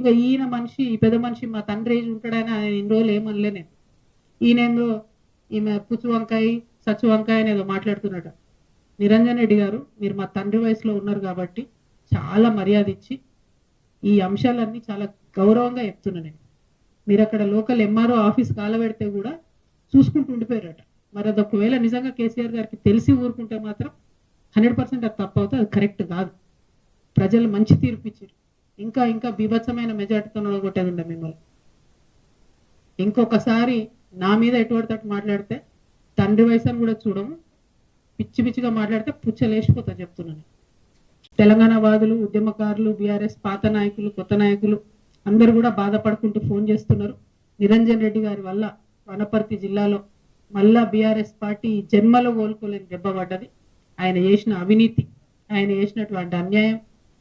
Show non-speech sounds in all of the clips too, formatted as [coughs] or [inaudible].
ఇంకా ఈయన మనిషి ఈ పెద్ద మనిషి మా తండ్రి ఏజ్ ఉంటాడని ఆయన ఇన్ని రోజులు ఏమనలే నేను. ఈయనేందో ఈమె పుచ్చు వంకాయ సచ్చు వంకాయ అనేదో మాట్లాడుతున్నట నిరంజన్ రెడ్డి గారు మీరు మా తండ్రి వయసులో ఉన్నారు కాబట్టి చాలా మర్యాద ఇచ్చి ఈ అంశాలన్నీ చాలా గౌరవంగా చెప్తున్నా నేను. మీరు అక్కడ లోకల్ ఎంఆర్ఓ ఆఫీస్ కాలబెడితే కూడా చూసుకుంటూ ఉండిపోయారట. మరి అది ఒకవేళ నిజంగా కేసీఆర్ గారికి తెలిసి ఊరుకుంటే మాత్రం హండ్రెడ్ పర్సెంట్ అది తప్పవుతుంది అది కరెక్ట్ కాదు. ప్రజలు మంచి తీర్పు ఇచ్చారు. ఇంకా ఇంకా బీభత్సమైన మెజార్టీతో కొట్టేది ఉండే మిమ్మల్ని. ఇంకొకసారి నా మీద ఎటువంటి మాట్లాడితే తండ్రి వయసు కూడా చూడము. పిచ్చి పిచ్చిగా మాట్లాడితే పుచ్చలేసిపోతా చెప్తున్నాను తెలంగాణ వాదులు ఉద్యమకారులు బీఆర్ఎస్ పాత నాయకులు కొత్త నాయకులు అందరు కూడా బాధపడుకుంటూ ఫోన్ చేస్తున్నారు. నిరంజన్ రెడ్డి గారి వల్ల వనపర్తి జిల్లాలో మళ్ళా బీఆర్ఎస్ పార్టీ జన్మలో కోలుకోలేని దెబ్బ పడ్డది. ఆయన చేసిన అవినీతి ఆయన చేసినటువంటి అన్యాయం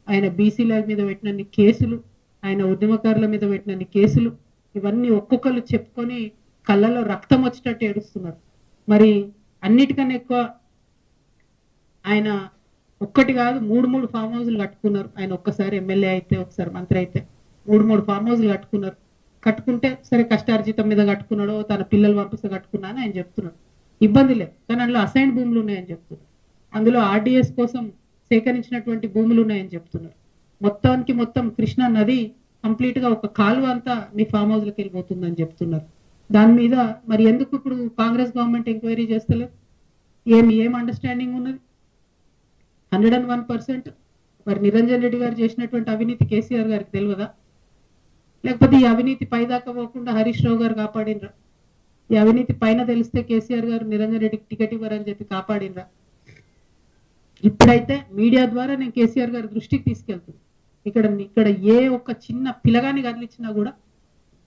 ఆయన బీసీల మీద పెట్టినన్ని కేసులు ఆయన ఉద్యమకారుల మీద పెట్టినన్ని కేసులు ఇవన్నీ ఒక్కొక్కరు చెప్పుకొని కళ్ళలో రక్తం వచ్చేటట్టు ఏడుస్తున్నారు. మరి అన్నిటికన్నా ఎక్కువ ఆయన ఒక్కటి కాదు మూడు మూడు ఫామ్ హౌజులు కట్టుకున్నారు. ఆయన ఒక్కసారి ఎమ్మెల్యే అయితే ఒకసారి మంత్రి అయితే మూడు మూడు ఫామ్ హౌజులు కట్టుకున్నారు. కట్టుకుంటే సరే కష్టార్జితం మీద కట్టుకున్నాడో తన పిల్లలు పంపిస్తే కట్టుకున్నా అని ఆయన చెప్తున్నాడు ఇబ్బంది లేదు. కానీ అందులో అసైన్ భూములు ఉన్నాయని చెప్తున్నారు. అందులో ఆర్డిఎస్ కోసం సేకరించినటువంటి భూములు ఉన్నాయని చెప్తున్నారు. మొత్తానికి మొత్తం కృష్ణా నది కంప్లీట్గా ఒక కాలువ అంతా మీ ఫామ్ హౌస్ లకి వెళ్ళిపోతుందని చెప్తున్నారు. దాని మీద మరి ఎందుకు ఇప్పుడు కాంగ్రెస్ గవర్నమెంట్ ఎంక్వైరీ చేస్తలేదు? ఏం ఏం అండర్స్టాండింగ్ ఉన్నది? హండ్రెడ్ అండ్ వన్ పర్సెంట్ మరి నిరంజన్ రెడ్డి గారు చేసినటువంటి అవినీతి కేసీఆర్ గారికి తెలియదా? లేకపోతే ఈ అవినీతి పైదాకా పోకుండా హరీష్ రావు గారు కాపాడినరా? ఈ అవినీతి పైన తెలిస్తే కేసీఆర్ గారు నిరంజన్ రెడ్డికి టికెట్ ఇవ్వరని చెప్పి కాపాడినరా? ఇప్పుడైతే మీడియా ద్వారా నేను కేసీఆర్ గారి దృష్టికి తీసుకెళ్తాను ఇక్కడ ఇక్కడ ఏ ఒక్క చిన్న పిలగాని కదిలిచ్చినా కూడా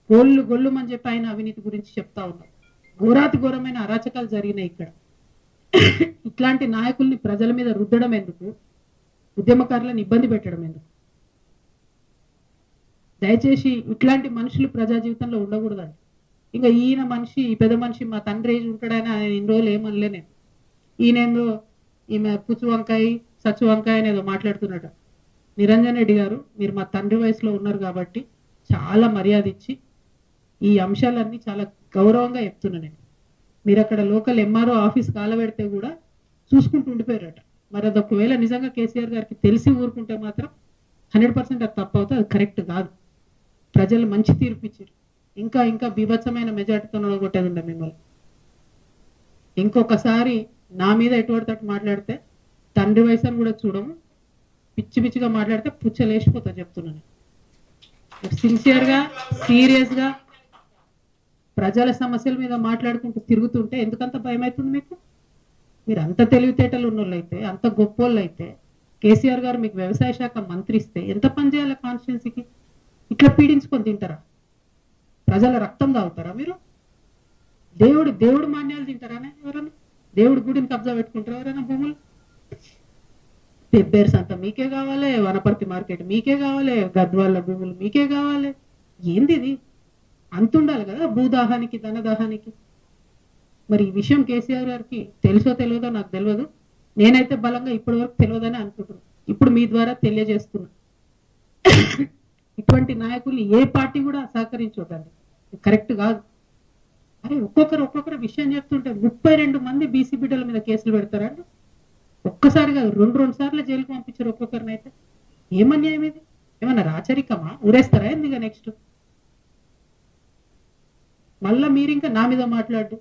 గొల్లు గొల్లుమని చెప్పి ఆయన అవినీతి గురించి చెప్తా ఉన్నారు ఘోరాతి ఘోరమైన అరాచకాలు జరిగినాయి ఇక్కడ. ఇట్లాంటి నాయకుల్ని ప్రజల మీద రుద్దడం ఎందుకు? ఉద్యమకారులను ఇబ్బంది పెట్టడం ఎందుకు? దయచేసి ఇట్లాంటి మనుషులు ప్రజా జీవితంలో ఉండకూడదండి. ఇంకా ఈయన మనిషి ఈ పెద్ద మనిషి మా తండ్రి ఏజ్ ఉంటాడని ఆయన ఇన్ని రోజులు ఏమనలే నేను. ఈయనేందో ఈమె పుచ్చు వంకాయ సచ్చు వంకాయ అనేదో మాట్లాడుతున్నట. నిరంజన్ రెడ్డి గారు మీరు మా తండ్రి వయసులో ఉన్నారు కాబట్టి చాలా మర్యాద ఇచ్చి ఈ అంశాలన్నీ చాలా గౌరవంగా చెప్తున్నా నేను. మీరు అక్కడ లోకల్ ఎంఆర్ఓ ఆఫీస్ కాలబెడితే కూడా చూసుకుంటూ ఉండిపోయారట. మరి అది ఒకవేళ నిజంగా కేసీఆర్ గారికి తెలిసి ఊరుకుంటే మాత్రం హండ్రెడ్ పర్సెంట్ అది తప్పు అవుతుంది అది కరెక్ట్ కాదు. ప్రజలు మంచి తీర్పు ఇచ్చారు. ఇంకా ఇంకా బీభత్సమైన మెజార్టీతో కొట్టేది ఉండే మిమ్మల్ని. ఇంకొకసారి నా మీద ఎటువంటి తట్టు మాట్లాడితే తండ్రి వయసును కూడా చూడము. పిచ్చి పిచ్చిగా మాట్లాడితే పుచ్చలేసిపోతా చెప్తున్నాను. సిన్సియర్గా సీరియస్గా ప్రజల సమస్యల మీద మాట్లాడుకుంటూ తిరుగుతుంటే ఎందుకంత భయం అవుతుంది మీకు? మీరు అంత తెలివితేటలు ఉన్నోళ్ళైతే అంత గొప్పోళ్ళు అయితే కేసీఆర్ గారు మీకు వ్యవసాయ శాఖ మంత్రి ఇస్తే ఎంత పని చేయాలి కాన్స్టిట్యున్సీకి ఇట్లా పీడించుకొని తింటారా? ప్రజల రక్తం తాగుతారా మీరు? దేవుడు దేవుడు మాన్యాలు తింటారా? ఎవరైనా దేవుడి గుడిని కబ్జా పెట్టుకుంటారు ఎవరైనా భూములు? పెబ్బేర్స్ అంతా మీకే కావాలి వనపర్తి మార్కెట్ మీకే కావాలి గద్వాళ్ళ భూములు మీకే కావాలి. ఏంది ఇది? అంత ఉండాలి కదా భూదాహానికి ధనదాహానికి. మరి ఈ విషయం కేసీఆర్ గారికి తెలుసో తెలియదో నాకు తెలియదు. నేనైతే బలంగా ఇప్పటి వరకు తెలియదని అనుకుంటున్నాను ఇప్పుడు మీ ద్వారా తెలియజేస్తున్నా. [coughs] ఇటువంటి నాయకులు ఏ పార్టీ కూడా సహకరించొద్దండి. కరెక్ట్ కాదు. అరే ఒక్కొక్కరు ఒక్కొక్కరు విషయం చెప్తుంటే ముప్పై రెండు మంది బీసీ బిడ్డల మీద కేసులు పెడతారండి ఒక్కసారిగా రెండు రెండు సార్లు జైలుకి పంపించారు ఒక్కొక్కరిని అయితే ఏమన్యాయం ఇది? ఏమన్నా రాచరికమా? ఊరేస్తారా ఎందుకు నెక్స్ట్ మళ్ళా మీరు ఇంకా నా మీద మాట్లాడు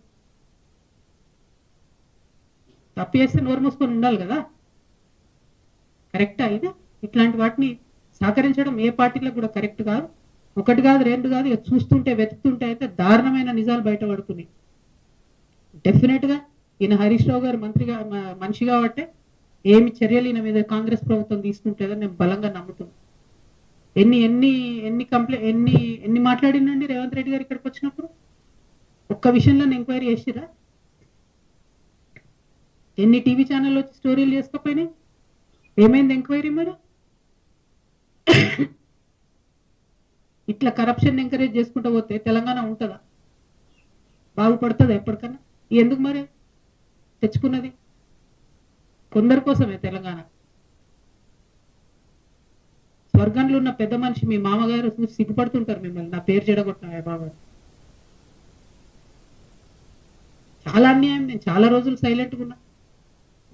తప్పు చేస్తే నోరు మూసుకొని ఉండాలి కదా? కరెక్టా ఇది? ఇట్లాంటి వాటిని సహకరించడం ఏ పార్టీలో కూడా కరెక్ట్ కాదు. ఒకటి కాదు రెండు కాదు ఇక చూస్తుంటే వెతుకుతుంటే అయితే దారుణమైన నిజాలు బయటపడుతున్నాయి. డెఫినెట్గా ఈయన హరీష్ రావు గారు మంత్రిగా మనిషి కాబట్టి ఏమి చర్యలు ఈయన మీద కాంగ్రెస్ ప్రభుత్వం తీసుకుంటుందని నేను బలంగా నమ్ముతున్నాను. ఎన్ని ఎన్ని ఎన్ని కంప్లైంట్ ఎన్ని ఎన్ని మాట్లాడినండి రేవంత్ రెడ్డి గారు ఇక్కడికి వచ్చినప్పుడు? ఒక్క విషయంలో ఎంక్వైరీ చేసిరా ఎన్ని టీవీ ఛానల్ వచ్చి స్టోరీలు చేసుకోపోయినాయి ఏమైంది ఎంక్వైరీ మరి? ఇట్లా కరప్షన్ ఎంకరేజ్ చేసుకుంటూ పోతే తెలంగాణ ఉంటుందా? బాగుపడుతుందా ఎప్పటికన్నా? ఎందుకు మరి? తెచ్చుకున్నది? కొందరి కోసమే తెలంగాణ. స్వర్గంలో ఉన్న పెద్ద మనిషి మీ మామగారు చూసి సిగ్గుపడుతుంటారు మిమ్మల్ని. నా పేరు చెడగొట్టిన బాబా చాలా అన్యాయం. నేను చాలా రోజులు సైలెంట్గా ఉన్నా.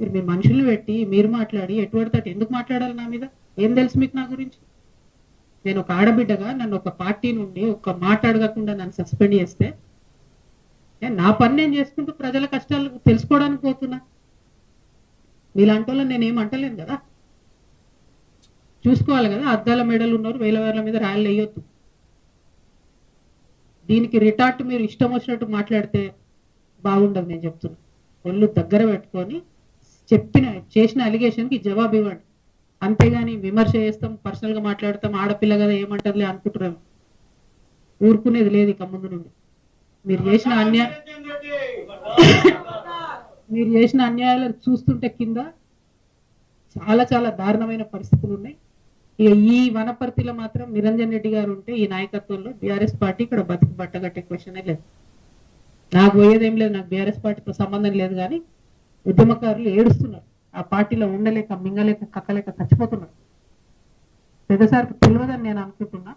మీరు మీ మనుషుల్ని పెట్టి మీరు మాట్లాడి ఎటువంటి తట్టు ఎందుకు మాట్లాడాలి నా మీద? ఏం తెలుసు మీకు నా గురించి? నేను ఒక ఆడబిడ్డగా నన్ను ఒక పార్టీ నుండి ఒక మాట అడగకుండా నన్ను సస్పెండ్ చేస్తే నేను నా పని నేను చేసుకుంటూ ప్రజల కష్టాలు తెలుసుకోవడానికి పోతున్నా? మీలాంటి వాళ్ళని నేనేం అంటలేను కదా? చూసుకోవాలి కదా అద్దాల మెడలు ఉన్నారు వేల వేల మీద రాయలు వేయొద్దు. దీనికి రిటార్ట్ మీరు ఇష్టం వచ్చినట్టు మాట్లాడితే బాగుండదు నేను చెప్తున్నా. ఒళ్ళు దగ్గర పెట్టుకొని చెప్పిన చేసిన అలిగేషన్కి జవాబు ఇవ్వండి. అంతేగాని విమర్శ చేస్తాం పర్సనల్గా మాట్లాడతాం ఆడపిల్ల కదా ఏమంటారులే అనుకుంటున్నాం. ఊరుకునేది లేదు ఇక ముందు నుండి. మీరు చేసిన అన్యాయం మీరు చేసిన అన్యాయాలను చూస్తుంటే కింద చాలా చాలా దారుణమైన పరిస్థితులు ఉన్నాయి. ఇక ఈ వనపర్తిలో మాత్రం నిరంజన్ రెడ్డి గారు ఉంటే ఈ నాయకత్వంలో బీఆర్ఎస్ పార్టీ ఇక్కడ బతుకు బట్టగట్టే క్వశ్చనే లేదు. నాకు పోయేదేం లేదు నాకు బీఆర్ఎస్ పార్టీతో సంబంధం లేదు కానీ ఉద్యమకారులు ఏడుస్తున్నారు. ఆ పార్టీలో ఉండలేక మింగలేక కక్కలేక చచ్చిపోతున్నారు. పెద్దసారికి తెలియదని నేను అనుకుంటున్నా.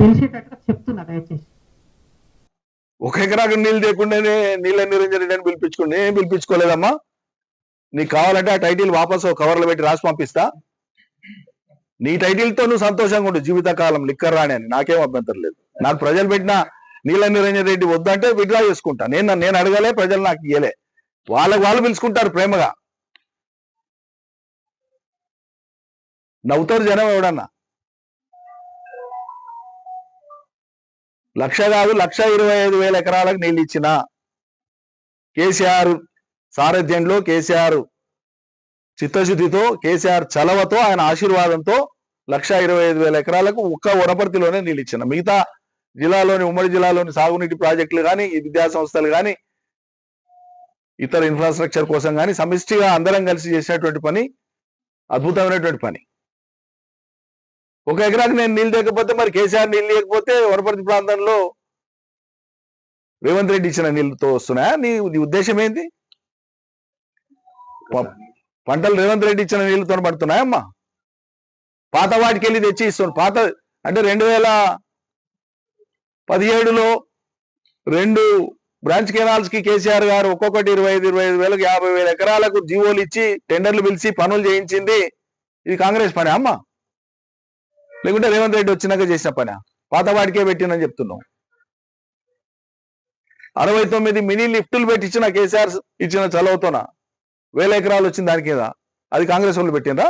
తెలిసేటట్టుగా చెప్తున్నా దయచేసి. ఒక ఎకరాకు నీళ్ళు లేకుండానే నీళ్ళ నిరంజన్ రెడ్డి అని పిలిపించుకుని ఏం పిలిపించుకోలేదమ్మా? నీకు కావాలంటే ఆ టైటిల్ వాపస్ కవర్లో పెట్టి రాసి పంపిస్తా. నీ టైటిల్తో నువ్వు సంతోషంగా ఉండు జీవితకాలం లిక్కర్ రాని అని. నాకేం అభ్యంతరం లేదు. నాకు ప్రజలు పెట్టిన నీళ్ళ నిరంజన్ రెడ్డి వద్దంటే విడ్రా చేసుకుంటా. నేను నేను అడగలే ప్రజలు నాకు ఇయ్యలే. వాళ్ళకి వాళ్ళు పిలుచుకుంటారు ప్రేమగా. నవ్వుతారు జనం ఎవడన్నా? లక్ష కాదు లక్ష ఇరవై ఐదు వేల ఎకరాలకు నీళ్ళు ఇచ్చిన కేసీఆర్ సారథ్యంలో కేసీఆర్ చిత్తశుద్ధితో కేసీఆర్ చలవతో ఆయన ఆశీర్వాదంతో లక్ష ఇరవై ఐదు వేల ఎకరాలకు ఒక్క వనపర్తిలోనే నీళ్ళు ఇచ్చిన. మిగతా జిల్లాలోని ఉమ్మడి జిల్లాలోని సాగునీటి ప్రాజెక్టులు కానీ ఈ విద్యా సంస్థలు కానీ ఇతర ఇన్ఫ్రాస్ట్రక్చర్ కోసం కానీ సమిష్టిగా అందరం కలిసి చేసినటువంటి పని అద్భుతమైనటువంటి పని. ఒక ఎకరాకి నేను నీళ్ళు లేకపోతే మరి కేసీఆర్ నీళ్ళు లేకపోతే వనపర్తి ప్రాంతంలో రేవంత్ రెడ్డి ఇచ్చిన నీళ్ళతో వస్తున్నాయా? నీ నీ ఉద్దేశం ఏంది? పంటలు రేవంత్ రెడ్డి ఇచ్చిన నీళ్ళతో పడుతున్నాయమ్మా పాత వాటికి వెళ్ళి తెచ్చి ఇస్తున్నాడు పాత అంటే రెండు వేల పదిహేడులో రెండు బ్రాంచ్ కెనాల్స్కి కేసీఆర్ గారు ఒక్కొక్కటి ఇరవై ఐదు ఇరవై ఐదు వేలకు యాభై వేల ఎకరాలకు జీవోలు ఇచ్చి టెండర్లు పిలిచి పనులు చేయించింది ఇది కాంగ్రెస్ పని అమ్మా? లేకుంటే రేవంత్ రెడ్డి వచ్చినాక చేసిన పని. పాత వాడికే పెట్టినని చెప్తున్నాం. అరవై తొమ్మిది మినీ లిఫ్టులు పెట్టి ఇచ్చిన కేసీఆర్ ఇచ్చిన చలవతోన? వేల ఎకరాలు వచ్చింది దాని కింద. అది కాంగ్రెస్ వాళ్ళు పెట్టిందా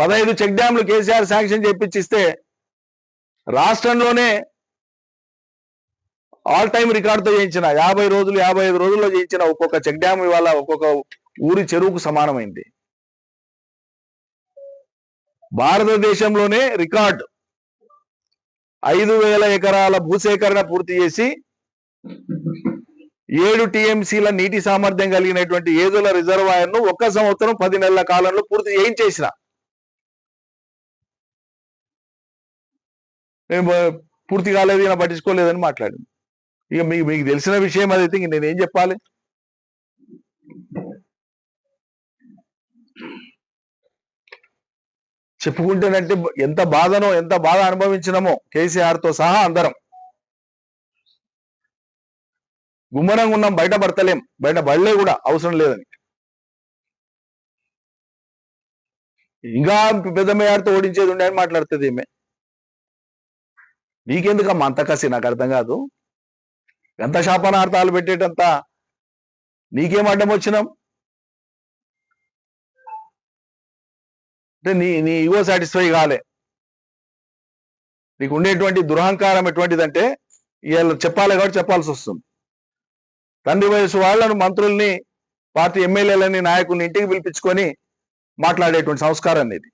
పదహైదు చెక్ డ్యాంలు కేసీఆర్ శాంక్షన్ చేపించిస్తే రాష్ట్రంలోనే ఆల్ టైం రికార్డుతో చేయించిన యాభై రోజులు యాభై ఐదు రోజుల్లో చేయించిన ఒక్కొక్క చెక్ డ్యామ్ ఇవాళ ఒక్కొక్క ఊరి చెరువుకు సమానమైంది. భారతదేశంలోనే రికార్డ్. ఐదు వేల ఎకరాల భూసేకరణ పూర్తి చేసి ఏడు టీఎంసీల నీటి సామర్థ్యం కలిగినటువంటి ఏదుల రిజర్వాయర్ను ఒక్క సంవత్సరం పది నెలల కాలంలో పూర్తి చేయించేసిన. మేము పూర్తి కాలేదు ఇలా పట్టించుకోలేదని మాట్లాడింది. ఇక మీకు మీకు తెలిసిన విషయం అదైతే ఇంక నేనేం చెప్పాలి? చెప్పుకుంటేనంటే ఎంత బాధనో ఎంత బాధ అనుభవించినామో కేసీఆర్తో సహా అందరం. గుమ్మరంగా ఉన్నాం బయట పడతలేం బయట పడలే కూడా అవసరం లేదని. ఇంకా పెద్దమ్మయ్యారితో ఓడించేది ఉండే అని మాట్లాడుతుంది ఈమె. నీకెందుకమ్మా అంత కసి? నాకు అర్థం కాదు. ఎంత శాపనార్థాలు పెట్టేటంత నీకేం అడ్డం వచ్చినాం? అంటే నీ నీ ఈగో సాటిస్ఫై కాలే. నీకు ఉండేటువంటి దురహంకారం ఎటువంటిదంటే వీళ్ళు చెప్పాలి కాబట్టి చెప్పాల్సి వస్తుంది. తండ్రి వయసు వాళ్ళను మంత్రుల్ని పార్టీ ఎమ్మెల్యేలని నాయకుల్ని ఇంటికి పిలిపించుకొని మాట్లాడేటువంటి సంస్కారం అనేది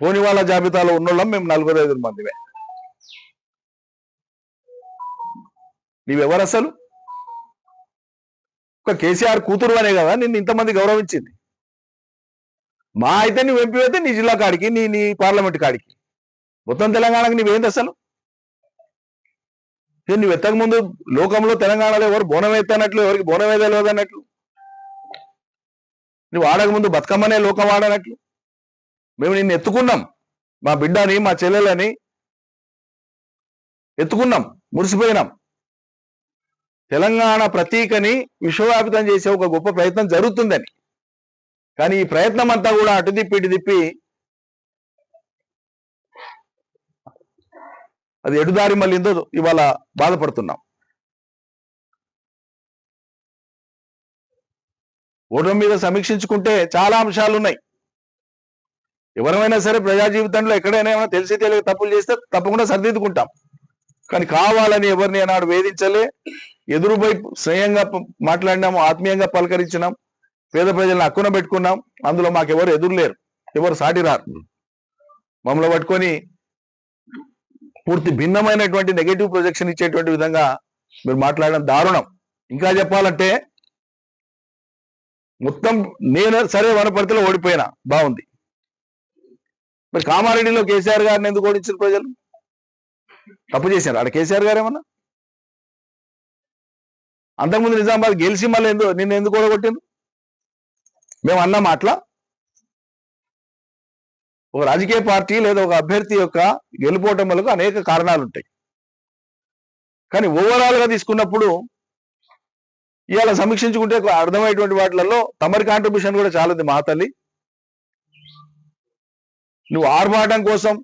పోని వాళ్ళ జాబితాలో ఉన్నోళ్ళం మేము నలుగురు ఐదు మందిమే. నీవెవరు అసలు ఒక కేసీఆర్ కూతురు అనే కదా నిన్ను ఇంతమంది గౌరవించింది. మా అయితే నువ్వు ఎంపీ అయితే నీ జిల్లా కాడికి నీ నీ పార్లమెంట్ కాడికి. మొత్తం తెలంగాణకి నువ్వేంది అసలు? నువ్వు ఎత్తక ముందు లోకంలో తెలంగాణలో ఎవరు బోనం ఎత్తనట్లు ఎవరికి బోనం తెలియదు అన్నట్లు నువ్వు ఆడకముందు బతుకమ్మనే లోకం ఆడనట్లు? మేము నిన్ను ఎత్తుకున్నాం మా బిడ్డని మా చెల్లెలని ఎత్తుకున్నాం మురిసిపోయినాం. తెలంగాణ ప్రతీకని విశ్వవ్యాపితం చేసే ఒక గొప్ప ప్రయత్నం జరుగుతుందని. కానీ ఈ ప్రయత్నం అంతా కూడా అటు తిప్పి ఇటు తిప్పి అది ఎడుదారి మళ్ళీందో ఇవాళ బాధపడుతున్నాం. ఓటమి మీద సమీక్షించుకుంటే చాలా అంశాలు ఉన్నాయి. ఎవరైనా సరే ప్రజా జీవితంలో ఎక్కడైనా ఏమైనా తెలిసి తెలియక తప్పులు చేస్తే తప్పకుండా సరిదిద్దుకుంటాం. కానీ కావాలని ఎవరిని నాడు వేధించలే. ఎదురుపై స్నేహంగా మాట్లాడినాము ఆత్మీయంగా పలకరించినాం. పేద ప్రజలను అక్కున పెట్టుకున్నాం. అందులో మాకెవరు ఎదురు లేరు. ఎవరు సాటి రారు. మమ్మల్ని పట్టుకొని పూర్తి భిన్నమైనటువంటి నెగటివ్ ప్రొజెక్షన్ ఇచ్చేటువంటి విధంగా మీరు మాట్లాడడం దారుణం. ఇంకా చెప్పాలంటే మొత్తం నేను సరే వనపర్తిలో ఓడిపోయినా. బాగుంది. మరి కామారెడ్డిలో కేసీఆర్ గారిని ఎందుకు ఓడించారు ప్రజలు? తప్పు చేశారు. ఆడ కేసీఆర్ గారు ఏమన్నా? అంతకుముందు నిజామాబాద్ గెలిచి మళ్ళీ ఎందుకు నిన్ను ఎందుకు ఓడగొట్టిండ్రు? మేము అన్నాం మాటల ఒక రాజకీయ పార్టీ లేదా ఒక అభ్యర్థి యొక్క గెలుపోటములకు అనేక కారణాలు ఉంటాయి కానీ ఓవరాల్గా తీసుకున్నప్పుడు ఇవాళ సమీక్షించుకుంటే అర్థమయ్యేటువంటి వాటిలలో తమరి కాంట్రిబ్యూషన్ కూడా చాలా ఉంది మా తల్లి. నువ్వు ఆర్భాటం కోసం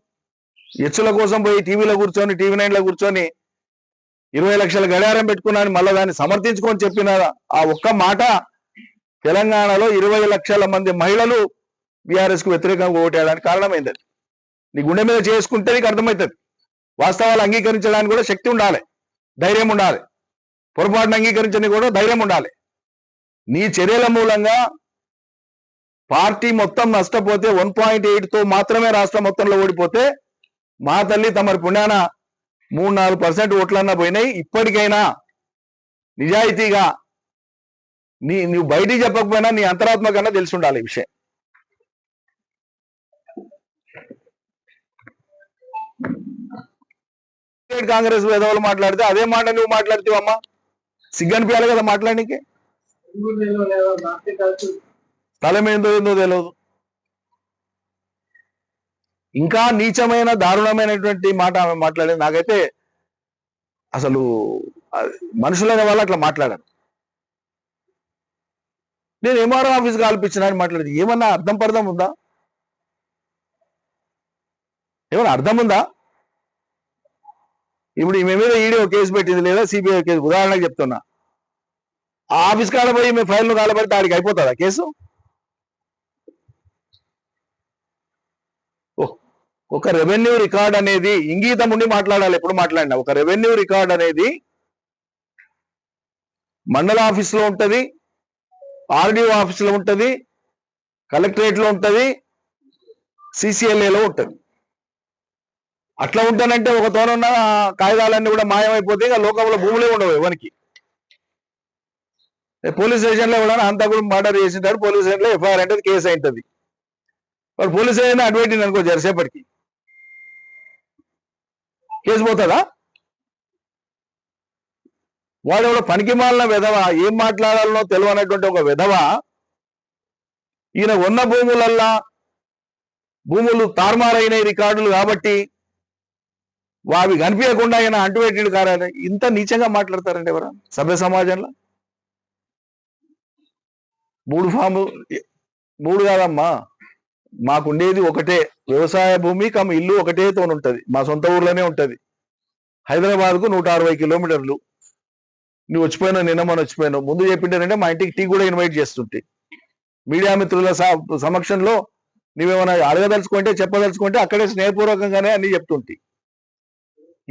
ఎచ్చుల కోసం పోయి టీవీలో కూర్చొని టీవీ నైన్లో కూర్చొని ఇరవై లక్షల గడియారం పెట్టుకున్నాను మళ్ళీ దాన్ని సమర్థించుకొని చెప్పిన ఆ ఒక్క మాట తెలంగాణలో ఇరవై లక్షల మంది మహిళలు బీఆర్ఎస్కు వ్యతిరేకంగా ఓటేయడానికి కారణమైంది. అది నీ గుండె మీద చేసుకుంటే నీకు అర్థమవుతుంది. వాస్తవాలు అంగీకరించడానికి కూడా శక్తి ఉండాలి. ధైర్యం ఉండాలి. పొరపాటును అంగీకరించని కూడా ధైర్యం ఉండాలి. నీ చర్యల మూలంగా పార్టీ మొత్తం నష్టపోతే వన్ పాయింట్ ఎయిట్తో మాత్రమే రాష్ట్రం మొత్తంలో ఓడిపోతే మా తల్లి తమరి పుణ్యాన మూడు నాలుగు పర్సెంట్ ఓట్లన్నా పోయినాయి. ఇప్పటికైనా నిజాయితీగా నీ నువ్వు బయటికి చెప్పకపోయినా నీ అంతరాత్మ కన్నా తెలిసి ఉండాలి ఈ విషయం. స్టేట్ కాంగ్రెస్ విధవలు మాట్లాడితే అదే మాట నువ్వు మాట్లాడుతావు అమ్మా? సిగ్గనిపించాలి కదా మాట్లాడడానికి తలమేందో ఏందో తెలియదు ఇంకా నీచమైన దారుణమైనటువంటి మాట ఆమె మాట్లాడేది. నాకైతే అసలు మనుషులైన వాళ్ళు అట్లా మాట్లాడారు. నేను ఎంఆర్ఓ ఆఫీస్ కాల్పించిన అని మాట్లాడేది. ఏమన్నా అర్థం పర్థం ఉందా? ఏమన్నా అర్థం ఉందా? ఇప్పుడు ఈమె మీద ఈడీ ఒక కేసు పెట్టింది లేదా సిబిఐ కేసు? ఉదాహరణకు చెప్తున్నా. ఆ ఆఫీస్ కాడ ఈమె ఫైల్ను కాలబడితే ఆడికి అయిపోతుందా కేసు? ఓ- ఒక రెవెన్యూ రికార్డ్ అనేది ఇంగీతం ఉండి మాట్లాడాలి ఎప్పుడు మాట్లాడినా. ఒక రెవెన్యూ రికార్డ్ అనేది మండల ఆఫీస్లో ఆర్డీఓ ఆఫీసులో ఉంటుంది కలెక్టరేట్లో ఉంటుంది సిసిఎల్ఏలో ఉంటుంది. లో అట్లా ఉంటానంటే ఒక తోనున్న కాగితాలన్నీ కూడా మాయమైపోతే ఇక లోకంలో భూములే ఉండవు ఎవరికి. పోలీస్ స్టేషన్లో కూడా అంతా కూడా మర్డర్ చేసింటాడు పోలీస్ స్టేషన్లో ఎఫ్ఐఆర్ అంటే కేసు అవుతుంది వాడు పోలీస్ స్టేషన్ అడ్వైట్ అనుకో జరసేపటికి. కేసు పోతుందా? వాడు ఎవడో పనికి మాలిన విధవ ఏం మాట్లాడాలనో తెలియనటువంటి ఒక విధవ ఈయన ఉన్న భూములల్లా భూములు తారుమారైన రికార్డులు కాబట్టి అవి కనిపించకుండా ఆయన అంటుపెట్టిండు కారాలి ఇంత నీచంగా మాట్లాడతారండి ఎవరు? సభ్య సమాజంలో? మూడు ఫాము మూడు కాదమ్మా. మాకుండేది ఒకటే. వ్యవసాయ భూమి కమ్ ఇల్లు ఒకటే తోనుంటది మా సొంత ఊర్లోనే ఉంటది. హైదరాబాద్కు నూట అరవై కిలోమీటర్లు. నువ్వు వచ్చిపోయినా నిన్న మనం వచ్చిపోయినావు ముందు చెప్పింటారంటే మా ఇంటికి టీ కూడా ఇన్వైట్ చేస్తుంటే. మీడియా మిత్రుల సమక్షంలో నువ్వేమైనా అడగదలుచుకుంటే చెప్పదలుచుకుంటే అక్కడే స్నేహపూర్వకంగానే అన్ని చెప్తుంటే.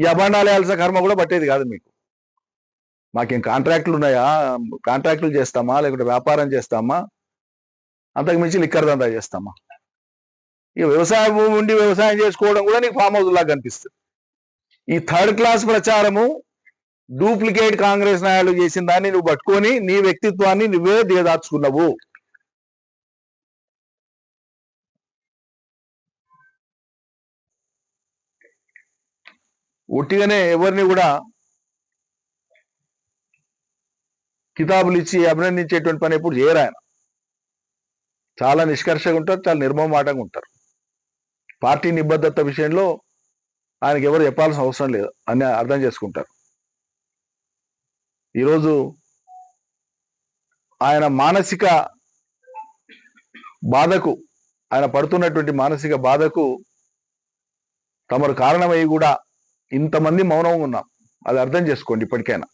ఈ అభాండాలు కర్మ కూడా పట్టేది కాదు మీకు. మాకేం కాంట్రాక్టులు ఉన్నాయా? కాంట్రాక్టులు చేస్తామా? లేకుంటే వ్యాపారం చేస్తామా? అంతకు మించి లిక్కర్ దందా చేస్తామా? ఈ వ్యవసాయ భూమి ఉండి వ్యవసాయం చేసుకోవడం కూడా నీకు ఫామ్ హౌస్ లాగా కనిపిస్తుంది ఈ థర్డ్ క్లాస్ ప్రచారము డూప్లికేట్ కాంగ్రెస్ నాయకులు చేసిన దాన్ని నువ్వు పట్టుకొని నీ వ్యక్తిత్వాన్ని నువ్వే దిగదార్చుకున్నావు ఒట్టిగానే ఎవరిని కూడా కితాబులు ఇచ్చి అభినందించేటువంటి పని ఎప్పుడు చేయరు ఆయన. చాలా నిష్కర్షగా ఉంటారు చాలా నిర్మమాటంగా ఉంటారు. పార్టీ నిబద్ధత విషయంలో ఆయనకి ఎవరు చెప్పాల్సిన అవసరం లేదు అని అర్థం చేసుకుంటారు. ఈరోజు ఆయన మానసిక బాధకు ఆయన పడుతున్నటువంటి మానసిక బాధకు తమరు కారణమై కూడా ఇంతమంది మౌనంగా ఉన్నాం. అది అర్థం చేసుకోండి ఇప్పటికైనా.